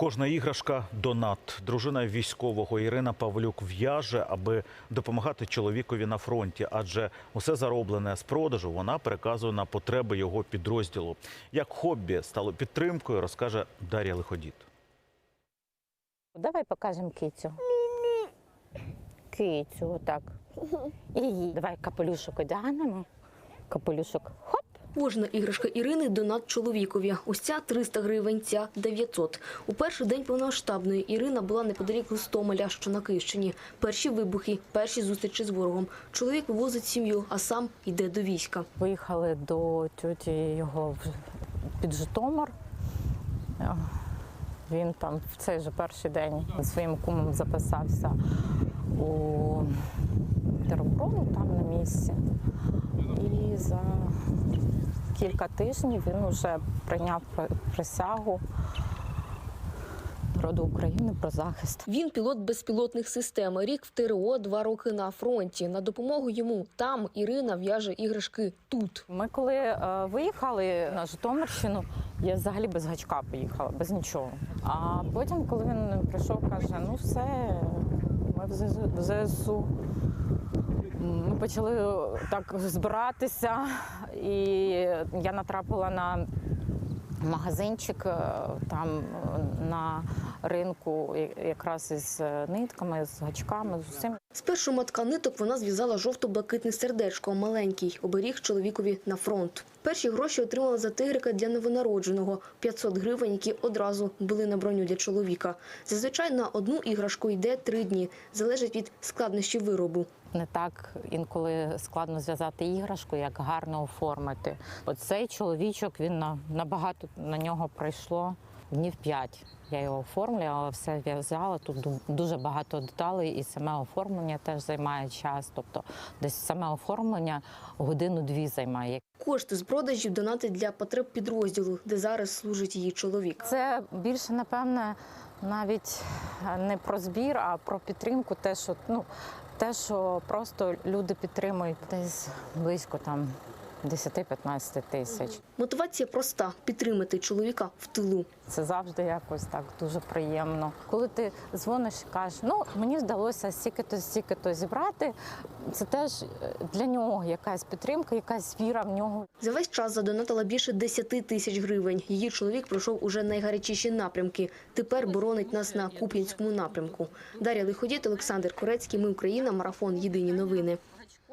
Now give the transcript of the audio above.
Кожна іграшка донат. Дружина військового Ірина Павлюк в'яже, аби допомагати чоловікові на фронті, адже усе зароблене з продажу вона переказує на потреби його підрозділу. Як хобі стало підтримкою, розкаже Дар'я Лиходіт. Давай покажемо кицю. Кицю, отак. І її. Давай капелюшок одягнемо. Капелюшок. Кожна іграшка Ірини донат чоловікові. Ось ця 300 гривень, ця 900. У перший день повномасштабної Ірина була неподалік Гостомеля, що на Київщині. Перші вибухи, перші зустрічі з ворогом. Чоловік вивозить сім'ю, а сам йде до війська. Виїхали до тьоті його під Житомир. Е, Він там в цей же перший день своїм кумом записався у тероборону там на місці. І за кілька тижнів він вже прийняв при- присягу народу України про захист. Він пілот безпілотних систем. Рік в ТРО, два роки на фронті. На допомогу йому там Ірина в'яже іграшки тут. Ми коли е, виїхали на Житомирщину, я взагалі без гачка поїхала, без нічого. А потім, коли він прийшов, каже: ну все, ми в ЗСУ. Ми почали так збиратися, і я натрапила на магазинчик е, там е, на ринку, якраз із е, нитками, з гачками, з усім. З першого матка ниток вона зв'язала жовто-блакитне сердечко, маленький, оберіг чоловікові на фронт. Перші гроші отримала за тигрика для новонародженого – 500 гривень, які одразу були на броню для чоловіка. Зазвичай на одну іграшку йде три дні, залежить від складнощі виробу. Не так інколи складно зв'язати іграшку, як гарно оформити. Оцей чоловічок він на набагато на нього пройшло днів п'ять. Я його оформлювала, все в'язала. Тут дуже багато деталей, і саме оформлення теж займає час. Тобто, десь саме оформлення годину-дві займає. Кошти з продажів донатить для потреб підрозділу, де зараз служить її чоловік. Це більше, напевне, навіть не про збір, а про підтримку. Те, що ну те, що просто люди підтримують десь близько там 10-15 тисяч. Мотивація проста – підтримати чоловіка в тилу. Це завжди якось так дуже приємно. Коли ти дзвониш і кажеш, ну мені вдалося стільки-то, стільки-то зібрати. Це теж е, для нього якась підтримка, якась віра в нього. За весь час задонатила більше 10 тисяч гривень. Її чоловік пройшов уже найгарячіші напрямки. Тепер боронить нас на Куп'янському напрямку. Дар'я Лиходіт, Олександр Корецький. Ми Україна. Марафон. Єдині новини.